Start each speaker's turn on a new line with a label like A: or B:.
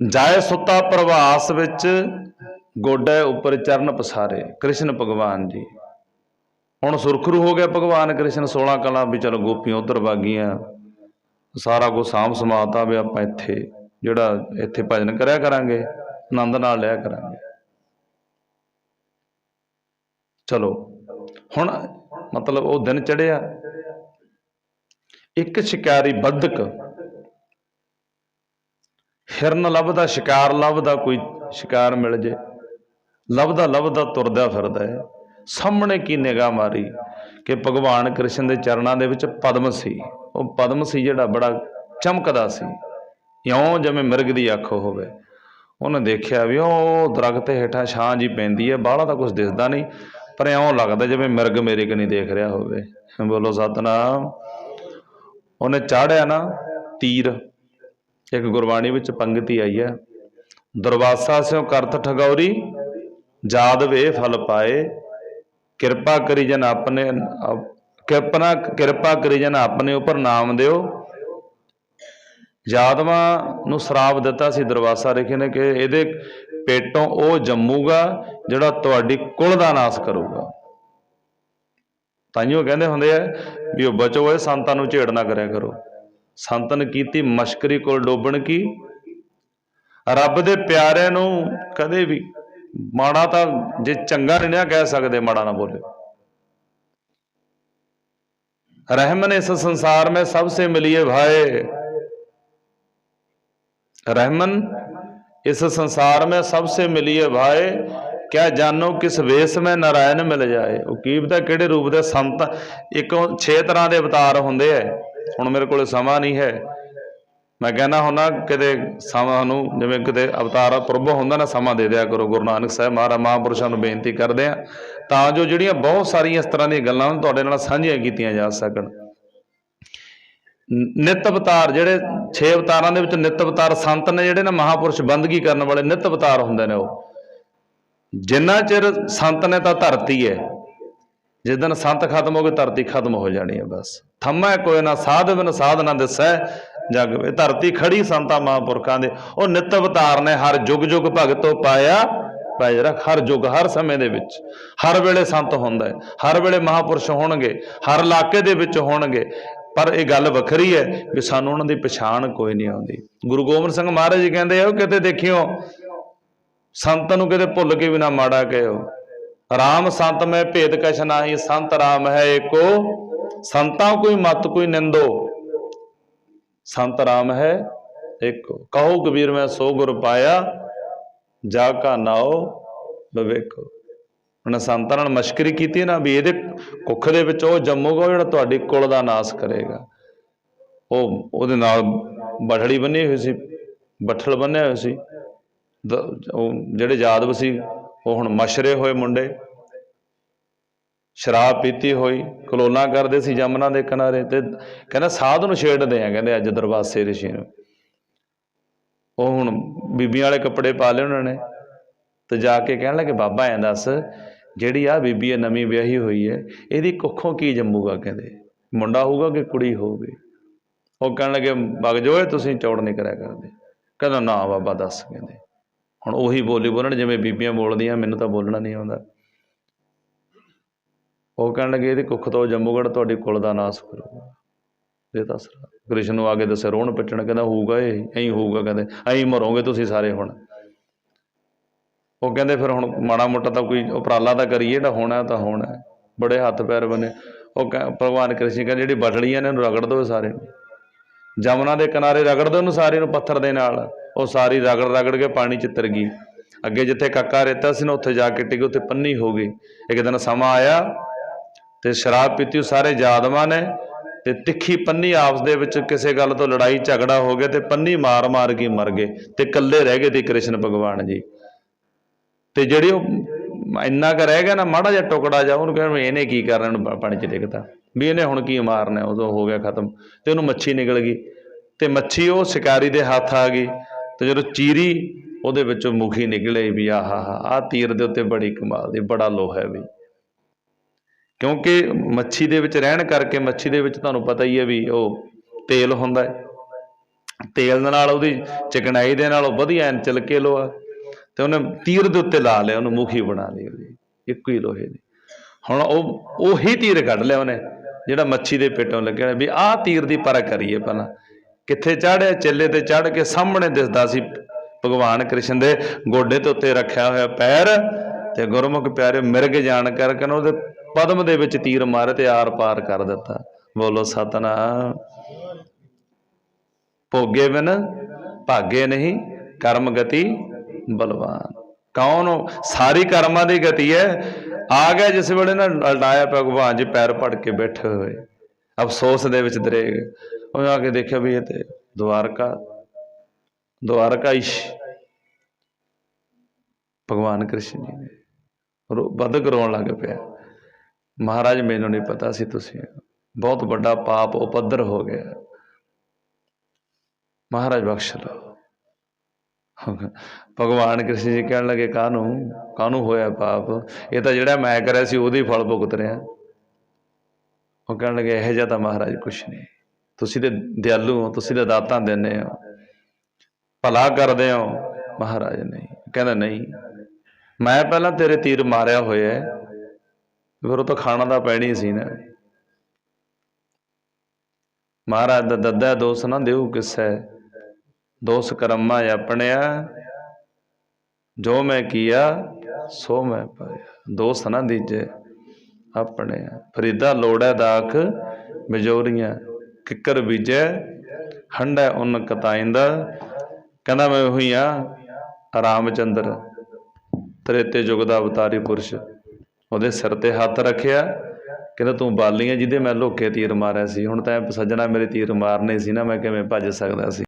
A: ਜਾਏ ਸੁੱਤਾ ਪ੍ਰਵਾਸ ਵਿੱਚ, ਗੋਡੇ ਉੱਪਰ ਚਰਨ ਪਸਾਰੇ, ਕ੍ਰਿਸ਼ਨ ਭਗਵਾਨ ਜੀ। ਹੁਣ ਸੁਰਖਰੂ ਹੋ ਗਿਆ ਭਗਵਾਨ ਕ੍ਰਿਸ਼ਨ 16 ਕਲਾ ਵੀ ਚਲੋ ਗੋਪੀਆਂ ਉਧਰ ਵਾਗੀਆਂ। ਸਾਰਾ ਕੁਝ ਸਾਂਭ ਸਮਾਤਾ ਵੀ ਆਪਾਂ ਇੱਥੇ, ਜਿਹੜਾ ਇੱਥੇ ਭਜਨ ਕਰਿਆ ਕਰਾਂਗੇ, ਆਨੰਦ ਨਾਲ ਲਿਆ ਕਰਾਂਗੇ। ਚਲੋ, ਹੁਣ ਮਤਲਬ ਉਹ ਦਿਨ ਚੜਿਆ ਇੱਕ ਸ਼ਿਕਾਰੀ ਬੱਧਕ ਹਿਰਨ ਲੱਭਦਾ, ਸ਼ਿਕਾਰ ਲੱਭਦਾ, ਕੋਈ ਸ਼ਿਕਾਰ ਮਿਲ ਜੇ। ਲੱਭਦਾ ਲੱਭਦਾ, ਤੁਰਦਾ ਫਿਰਦਾ ਹੈ। ਸਾਹਮਣੇ ਕੀ ਨਿਗਾਹ ਮਾਰੀ ਕਿ ਭਗਵਾਨ ਕ੍ਰਿਸ਼ਨ ਦੇ ਚਰਨਾਂ ਦੇ ਵਿੱਚ ਪਦਮ ਸੀ। ਉਹ ਪਦਮ ਸੀ ਜਿਹੜਾ ਬੜਾ ਚਮਕਦਾ ਸੀ। ਇਉਂ ਜਿਵੇਂ ਮਿਰਗ ਦੀ ਅੱਖ ਹੋਵੇ। ਉਹਨੇ ਦੇਖਿਆ ਵੀ ਉਹ ਦਰਖਤ ਹੇਠਾਂ ਛਾਂ ਜੀ ਪੈਂਦੀ ਹੈ, ਬਾਹਲਾ ਤਾਂ ਕੁਝ ਦਿਸਦਾ ਨਹੀਂ, ਪਰ ਇਉਂ ਲੱਗਦਾ ਜਿਵੇਂ ਮਿਰਗ ਮੇਰੇ ਕਨੀ ਦੇਖ ਰਿਹਾ ਹੋਵੇ। ਬੋਲੋ, ਸਤਨਾਮ। ਉਹਨੇ ਚਾੜਿਆ ਨਾ ਤੀਰ। ਇੱਕ ਗੁਰਬਾਣੀ ਵਿੱਚ ਪੰਗਤੀ ਆਈ ਹੈ, ਦਰਵਾਸਾ ਸਿਓ ਕਰਤ ਠਗੌਰੀ, ਜਾਦ ਵੇ ਫਲ ਪਾਏ। ਕਿਰਪਾ ਕਰੀ ਜਨ ਆਪਣੇ, ਕਿਰਪਨਾ, ਕਿਰਪਾ ਕਰੀ ਜਨ ਆਪਣੇ ਉੱਪਰ ਨਾਮ ਦਿਓ। ਜਾਦਵਾ ਨੂੰ ਸ਼ਰਾਪ ਦਿੱਤਾ ਸੀ ਦਰਵਾਸਾ ਰਿਖੇ ਨੇ ਕਿ ਇਹਦੇ ਪੇਟੋਂ ਉਹ ਜੰਮੂਗਾ, ਜਿਹੜਾ ਤੁਹਾਡੀ ਕੁਲ ਦਾ ਨਾਸ ਕਰੂਗਾ। ਤਾਂ ਉਹ ਕਹਿੰਦੇ ਹੁੰਦੇ ਆ ਵੀ ਉਹ ਬਚੋ ਓਏ ਸੰਤਾਂ ਨੂੰ ਝੇੜ ਨਾ ਕਰਿਆ ਕਰੋ। ਸੰਤਨ ਕੀਤੀ ਮਸ਼ਕਰੀ ਕੋਲ ਡੋਬਣ ਕੀ ਰੱਬ ਦੇ ਪਿਆਰਿਆਂ ਨੂੰ ਕਦੇ ਵੀ ਮਾੜਾ ਤਾਂ ਜੇ ਚੰਗਾ ਨਹੀਂ ਨਾ ਕਹਿ ਸਕਦੇ ਮਾੜਾ ਨਾ ਬੋਲੇ रहमन इस संसार में सबसे मिलिए भाई रहमन इस संसार में सबसे मिलिए भाई ਕਿਆ ਜਾਣੋ ਕਿਸ ਵੇਸ ਮੈਂ ਨਾਰਾਇਣ ਮਿਲ ਜਾਏ ਉਹ ਕੀਬਦਾ ਕਿਹੜੇ ਰੂਪ ਦੇ ਸੰਤ ਇੱਕ ਉਹ ਛੇ ਤਰ੍ਹਾਂ ਦੇ ਅਵਤਾਰ ਹੁੰਦੇ ਐ ਹੁਣ ਮੇਰੇ ਕੋਲ ਸਮਾਂ ਨਹੀਂ ਹੈ। ਮੈਂ ਕਹਿੰਦਾ ਹੁੰਦਾ, ਕਿਤੇ ਸਮਾਂ ਨੂੰ ਜਿਵੇਂ ਕਿਤੇ ਅਵਤਾਰ ਪੁਰਬ ਹੁੰਦਾ ਨਾ, ਸਮਾਂ ਦੇ ਦਿਆ ਕਰੋ। ਗੁਰੂ ਨਾਨਕ ਸਾਹਿਬ ਮਹਾਰਾਜ ਮਹਾਂਪੁਰਸ਼ਾਂ ਨੂੰ ਬੇਨਤੀ ਕਰਦੇ ਆ, ਤਾਂ ਜੋ ਜਿਹੜੀਆਂ ਬਹੁਤ ਸਾਰੀਆਂ ਇਸ ਤਰ੍ਹਾਂ ਦੀਆਂ ਗੱਲਾਂ ਨੂੰ, ਤੁਹਾਡੇ ਨਾਲ ਸਾਂਝੀਆਂ ਕੀਤੀਆਂ ਜਾ ਸਕਣ। ਨ- ਨਿੱਤ ਅਵਤਾਰ ਜਿਹੜੇ 6 ਅਵਤਾਰਾਂ ਦੇ ਵਿੱਚ ਨਿੱਤ ਅਵਤਾਰ ਸੰਤ ਨੇ, ਜਿਹੜੇ ਨਾ ਮਹਾਪੁਰਸ਼ ਬੰਦਗੀ ਕਰਨ ਵਾਲੇ ਨਿੱਤ ਅਵਤਾਰ ਹੁੰਦੇ ਨੇ ਉਹ। ਜਿੰਨਾ ਚਿਰ ਸੰਤ ਨੇ ਤਾਂ ਧਰਤੀ ਹੈ। ਜਿਸ ਦਿਨ ਸੰਤ ਖਤਮ ਹੋ ਗਏ, ਧਰਤੀ ਖਤਮ ਹੋ ਜਾਣੀ ਹੈ ਬਸ। ਥੰਮੈ ਕੋਈ ਨਾ ਸਾਧ ਬਿਨ ਸਾਧ ਨਾ ਦਿਸੈ ਜਗ ਵੇ ਧਰਤੀ ਖੜੀ ਸੰਤਾਂ ਮਹਾਂਪੁਰਖਾਂ ਦੇ। ਉਹ ਨਿੱਤ ਅਵਤਾਰ ਨੇ ਹਰ ਯੁਗ ਯੁਗ ਭਗਤੋ ਪਾਇਆ ਪਾਇ ਰੱਖ। ਹਰ ਯੁਗ ਹਰ ਸਮੇਂ ਦੇ ਵਿੱਚ। ਹਰ ਵੇਲੇ ਸੰਤ ਹੁੰਦਾ ਹੈ। ਹਰ ਵੇਲੇ ਮਹਾਪੁਰਸ਼ ਹੋਣਗੇ। ਹਰ ਇਲਾਕੇ ਦੇ ਵਿੱਚ ਹੋਣਗੇ। ਪਰ ਇਹ ਗੱਲ ਵੱਖਰੀ ਹੈ ਵੀ ਸਾਨੂੰ ਉਹਨਾਂ ਦੀ ਪਛਾਣ ਕੋਈ ਨਹੀਂ ਆਉਂਦੀ। ਗੁਰੂ ਗੋਬਿੰਦ ਸਿੰਘ ਮਹਾਰਾਜ ਜੀ ਕਹਿੰਦੇ ਆ, ਉਹ ਕਿਤੇ ਦੇਖਿਓ, ਸੰਤ ਨੂੰ ਕਿਤੇ ਭੁੱਲ ਕੇ ਵੀ ਨਾ ਮਾੜਾ ਕਹਿਓ ਰਾਮ ਸੰਤ ਮੈਂ ਭੇਦ ਕਛ ਨਾਹੀ, ਸੰਤ ਰਾਮ ਹੈ ਏਕੋ। ਸੰਤਾਂ ਕੋਈ ਮਤ ਕੋਈ ਨਿੰਦੋ। ਸੰਤ ਰਾਮ ਹੈ ਏਕੋ। ਕਹੋ ਕਬੀਰ ਮੈਂ ਸੋ ਗੁਰ ਪਾਇਆ, ਜਾ ਕਾ ਨਾਉ ਬਵੇਕੋ ਉਹਨੇ ਸੰਤਾਂ ਨਾਲ ਮਸ਼ਕਰੀ ਕੀਤੀ ਨਾ ਵੀ ਇਹਦੇ ਕੁੱਖ ਦੇ ਵਿੱਚ ਉਹ ਜੰਮੂਗਾ ਜਿਹੜਾ ਤੁਹਾਡੀ ਕੁਲ ਦਾ ਨਾਸ ਕਰੇਗਾ। ਉਹ ਉਹਦੇ ਨਾਲ ਬਠੜੀ ਬੰਨੀ ਹੋਈ ਸੀ, ਬੱਠਲ ਬੰਨਿਆ ਹੋਇਆ ਸੀ। ਉਹ ਜਿਹੜੇ ਯਾਦਵ ਸੀ ਉਹ ਹੁਣ ਮਸ਼ਰੇ ਹੋਏ ਮੁੰਡੇ, ਸ਼ਰਾਬ ਪੀਤੀ ਹੋਈ ਕਲੋਨਾ ਕਰਦੇ ਸੀ ਜਮਨਾ ਦੇ ਕਿਨਾਰੇ ਤੇ ਕਹਿੰਦਾ ਸਾਧ ਨੂੰ ਛੇੜਦੇ ਆ, ਕਹਿੰਦੇ ਅੱਜ ਦਰਵਾਸੇ ਰਿਸ਼ੀ ਨੂੰ। ਉਹ ਹੁਣ ਬੀਬੀਆਂ ਵਾਲੇ ਕੱਪੜੇ ਪਾ ਲਏ ਉਹਨਾਂ ਨੇ ਤੇ ਜਾ ਕੇ ਕਹਿਣ ਲੱਗੇ, ਬਾਬਾ ਐਂ ਦੱਸ, ਜਿਹੜੀ ਆ ਬੀਬੀ ਹੈ ਨਵੀਂ ਵਿਆਹੀ ਹੋਈ ਹੈ, ਇਹਦੀ ਕੁੱਖੋਂ ਕੀ ਜੰਮੂਗਾ ਕਹਿੰਦੇ? ਮੁੰਡਾ ਹੋਊਗਾ ਕਿ ਕੁੜੀ ਹੋਊਗੀ? ਉਹ ਕਹਿਣ ਲੱਗੇ ਵਗ ਜਾਓ ਤੁਸੀਂ, ਚੌੜ ਨਹੀਂ ਕਰਿਆ ਕਰਦੇ। ਕਹਿੰਦਾ, ਨਾ ਬਾਬਾ ਦੱਸ ਕਹਿੰਦੇ। ਹੁਣ ਉਹੀ ਬੋਲੀ ਬੋਲਣ, ਜਿਵੇਂ ਬੀਬੀਆਂ ਬੋਲਦੀਆਂ, ਮੈਨੂੰ ਤਾਂ ਬੋਲਣਾ ਨਹੀਂ ਆਉਂਦਾ। ਉਹ ਕਹਿਣ ਲੱਗੇ, ਇਹਦੀ ਕੁੱਖ ਤੋਂ ਜੰਮੂਗੜ ਤੁਹਾਡੀ ਕੁਲ ਦਾ ਨਾਸ ਕਰੂਗਾ ਇਹ ਤਾਂ ਸਰਾ ਕ੍ਰਿਸ਼ਨ ਨੂੰ ਆ ਕੇ ਦੱਸਿਆ ਰੋਣ ਪਿੱਟਣ, ਕਹਿੰਦਾ, ਹੋਊਗਾ ਇਹ, ਐਂ ਹੋਊਗਾ, ਕਹਿੰਦੇ, ਐਂ ਮਰੋਗੇ ਤੁਸੀਂ ਸਾਰੇ ਹੁਣ। ਉਹ ਕਹਿੰਦੇ, ਫਿਰ ਹੁਣ ਮਾੜਾ ਮੋਟਾ ਤਾਂ ਕੋਈ ਉਪਰਾਲਾ ਤਾਂ ਕਰੀਏ ਤਾਂ ਹੋਣਾ ਤਾਂ ਹੋਣਾ ਬੜੇ ਹੱਥ ਪੈਰ ਬਨੇ। ਉਹ ਕਹਿ- ਭਗਵਾਨ ਕ੍ਰਿਸ਼ਨ ਕਹਿੰਦੇ, ਜਿਹੜੀ ਬਟੜੀਆਂ ਨੇ, ਉਹਨੂੰ ਰਗੜ ਦਿਓ ਸਾਰੇ ਨੂੰ। ਜਮਨਾ ਦੇ ਕਿਨਾਰੇ ਰਗੜ ਦਿਓ ਉਹਨੂੰ ਸਾਰੇ ਨੂੰ ਪੱਥਰ ਦੇ ਨਾਲ। ਉਹ ਸਾਰੀ ਰਗੜ ਰਗੜ ਕੇ ਪਾਣੀ ਚ ਤਰ ਗਈ। ਅੱਗੇ ਜਿੱਥੇ ਕੱਕਾ ਰੇਤਾ ਸੀ ਨਾ, ਉੱਥੇ ਜਾ ਕੇ ਟਿਕੀ, ਉੱਥੇ ਪੰਨੀ ਹੋ ਗਈ। ਇੱਕ ਦਿਨ ਸਮਾਂ ਆਇਆ ਤੇ ਸ਼ਰਾਬ ਪੀਤੀ ਸਾਰੇ ਜਾਦਵਾਂ ਨੇ ਤੇ ਤਿੱਖੀ ਪੰਨੀ ਆਪਸ ਦੇ ਵਿੱਚ ਕਿਸੇ ਗੱਲ ਤੋਂ ਲੜਾਈ, ਝਗੜਾ ਹੋ ਗਿਆ ਤੇ ਪੰਨੀ ਮਾਰ ਮਾਰ ਕੇ ਮਰ ਗਏ ਤੇ ਇਕੱਲੇ ਰਹਿ ਗਏ ਤੇ ਕ੍ਰਿਸ਼ਨ ਭਗਵਾਨ ਜੀ। ਤੇ ਜਿਹੜੀ ਉਹ ਇੰਨਾ ਕੁ ਰਹਿ ਗਿਆ ਨਾ, ਮਾੜਾ ਜਿਹਾ ਟੁਕੜਾ ਜਾ ਉਹਨੂੰ ਕਹਿੰਦੇ ਇਹਨੇ ਕੀ ਕਰਨਾ, ਇਹਨੂੰ ਪਾਣੀ 'ਚ ਡਿੱਗਤਾ। ਵੀ ਇਹਨੇ ਹੁਣ ਕੀ ਮਾਰਨਾ, ਉਦੋਂ ਹੋ ਗਿਆ ਖਤਮ। ਤੇ ਉਹਨੂੰ ਮੱਛੀ ਨਿਕਲ ਗਈ। ਤੇ ਮੱਛੀ ਉਹ ਸ਼ਿਕਾਰੀ ਦੇ ਹੱਥ ਆ ਗਈ। ਤੇ ਜਦੋਂ ਚੀਰੀ ਉਹਦੇ ਵਿੱਚੋਂ ਮੁਖੀ ਨਿਕਲੇ ਵੀ ਆਹਾ, ਆਹ ਤੀਰ ਦੇ ਉੱਤੇ ਬੜੀ ਕਮਾਲ ਦੀ, ਬੜਾ ਲੋਹਾ ਹੈ ਵੀ। ਕਿਉਂਕਿ ਮੱਛੀ ਦੇ ਵਿੱਚ ਰਹਿਣ ਕਰਕੇ ਮੱਛੀ ਦੇ ਵਿੱਚ ਤੁਹਾਨੂੰ ਪਤਾ ਹੀ ਹੈ ਵੀ ਉਹ ਤੇਲ ਹੁੰਦਾ ਹੈ। ਤੇਲ ਦੇ ਨਾਲ ਉਹਦੀ ਚਿਕਨਾਈ ਦੇ ਨਾਲ ਉਹ ਵਧੀਆ ਐਨ ਚਿਲਕੇ ਲੋਹਾ ਤੇ ਉਹਨੇ ਤੀਰ ਦੇ ਉੱਤੇ ਲਾ ਲਿਆ, ਉਹਨੂੰ ਮੁਖੀ ਬਣਾ ਲਈ ਉਹਦੀ ਇੱਕੋ ਹੀ ਲੋਹੇ ਦੀ। ਹੁਣ ਉਹ, ਉਹੀ ਤੀਰ ਕੱਢ ਲਿਆ ਉਹਨੇ, ਜਿਹੜਾ ਮੱਛੀ ਦੇ ਪੇਟੋਂ ਲੱਗਿਆ ਵੀ ਆਹ ਤੀਰ ਦੀ ਪਰਖ ਕਰੀਏ ਪਹਿਲਾਂ। ਕਿੱਥੇ ਚੜ੍ਹਿਆ ਚੇਲੇ ਤੇ ਚੜ੍ਹ ਕੇ ਸਾਹਮਣੇ ਦਿਸਦਾ ਸੀ ਭਗਵਾਨ ਕ੍ਰਿਸ਼ਨ ਦੇ। ਗੋਡੇ ਦੇ ਉੱਤੇ ਰੱਖਿਆ ਹੋਇਆ ਪੈਰ ਤੇ ਗੁਰਮੁਖ ਪਿਆਰੇ ਮਿਰਗ ਜਾਣ ਕਰਕੇ ਉਹਦੇ ਪਦਮ ਦੇ ਵਿੱਚ ਤੀਰ ਮਾਰੇ ਤੇ ਆਰ ਪਾਰ ਕਰ ਦਿੱਤਾ। ਬੋਲੋ, ਸਤਨਾਮ। ਭੋਗੇ ਬਿਨ ਭਾਗੇ ਨਹੀਂ, ਕਰਮ ਗਤੀ ਬਲਵਾਨ। ਕੌਣ ਸਾਰੀ ਕਰਮਾਂ ਦੀ ਗਤੀ ਹੈ। ਆ ਗਿਆ ਜਿਸ ਵੇਲੇ ਨਾ, ਅਲਟਾਇਆ ਪਿਆ ਭਗਵਾਨ ਜੀ ਪੈਰ ਪੜ ਕੇ ਬੈਠੇ ਹੋਏ। ਅਫਸੋਸ ਦੇ ਵਿੱਚ ਦਰੇਗ ਉਹ ਆ ਕੇ ਦੇਖਿਆ ਵੀ ਇਹ ਤੇ ਦਵਾਰਕਾ ਦਵਾਰਕਾਈਸ਼ ਭਗਵਾਨ ਕ੍ਰਿਸ਼ਨ ਜੀ ਨੇ। ਰੋ ਬਦਕ ਰੋਣ ਲੱਗ ਪਿਆ। ਮਹਾਰਾਜ, ਮੈਨੂੰ ਨਹੀਂ ਪਤਾ ਸੀ ਤੁਸੀਂ। ਬਹੁਤ ਵੱਡਾ ਪਾਪ ਉਪੱਦਰ ਹੋ ਗਿਆ। ਮਹਾਰਾਜ, ਬਖਸ਼ ਲਓ। ਭਗਵਾਨ ਕ੍ਰਿਸ਼ਨ ਜੀ ਕਹਿਣ ਲੱਗੇ, ਕਾਹਨੂੰ? ਕਾਹਨੂੰ ਹੋਇਆ ਪਾਪ? ਇਹ ਤਾਂ ਜਿਹੜਾ ਮੈਂ ਕਰਿਆ ਸੀ, ਉਹਦੇ ਹੀ ਫਲ ਭੁਗਤ ਰਿਹਾ। ਉਹ ਕਹਿਣ ਲੱਗੇ, ਇਹੋ ਜਿਹਾ ਤਾਂ ਮਹਾਰਾਜ ਕੁਛ ਨਹੀਂ। ਤੁਸੀਂ ਤੇ ਦਿਆਲੂ ਹੋ, ਤੁਸੀਂ ਤੇ ਦਾਤਾਂ ਦਿੰਦੇ ਹੋ। ਭਲਾ ਕਰਦੇ ਹੋ। ਮਹਾਰਾਜ ਨਹੀਂ ਕਹਿੰਦਾ, ਨਹੀਂ, ਮੈਂ ਪਹਿਲਾਂ ਤੇਰੇ ਤੀਰ ਮਾਰਿਆ ਹੋਇਆ ਹੈ। ਫਿਰ ਉਹ ਤਾਂ ਖਾਣਾ ਦਾ ਪੈਣੀ ਸੀ ਨਾ। ਮਹਾਰਾਜ ਦਾ ਦੱਦਾ ਦੋਸ ਨਾ ਦੇਉ ਕਿਸੈ। ਦੋਸ ਕਰਮਾ ਆਪਣਿਆ ਜੋ ਮੈਂ ਕੀਆ, ਸੋ ਮੈਂ ਪਾਇਆ। ਦੋਸ ਨਾ ਦੀਜੇ ਆਪਣੇ ਫਰੀਦਾ ਲੋੜੈ ਦਾਖ ਮਜੋਰੀਆਂ ਕਿੱਕਰ ਬੀਜੈ ਹੰਡੈ ਉਨ ਕਤਾਇੰਦਾ। ਕਹਿੰਦਾ ਮੈਂ ਉਹੀ ਆ, ਰਾਮਚੰਦਰ ਤ੍ਰੇਤੇ ਯੁਗ ਦਾ ਅਵਤਾਰੀ ਪੁਰਸ਼। ਉਹਦੇ ਸਿਰ ਤੇ ਹੱਥ ਰੱਖਿਆ। ਕਹਿੰਦਾ ਤੂੰ ਬਾਲੀਆਂ ਜਿਹਦੇ ਮੈਂ ਲੋਕੇ ਤੀਰ ਮਾਰਿਆ ਸੀ। ਹੁਣ ਤਾਂ ਸੱਜਣਾ ਮੇਰੇ ਤੀਰ ਮਾਰਨੇ ਸੀ ਨਾ, ਮੈਂ ਕਿਵੇਂ ਭੱਜ ਸਕਦਾ ਸੀ?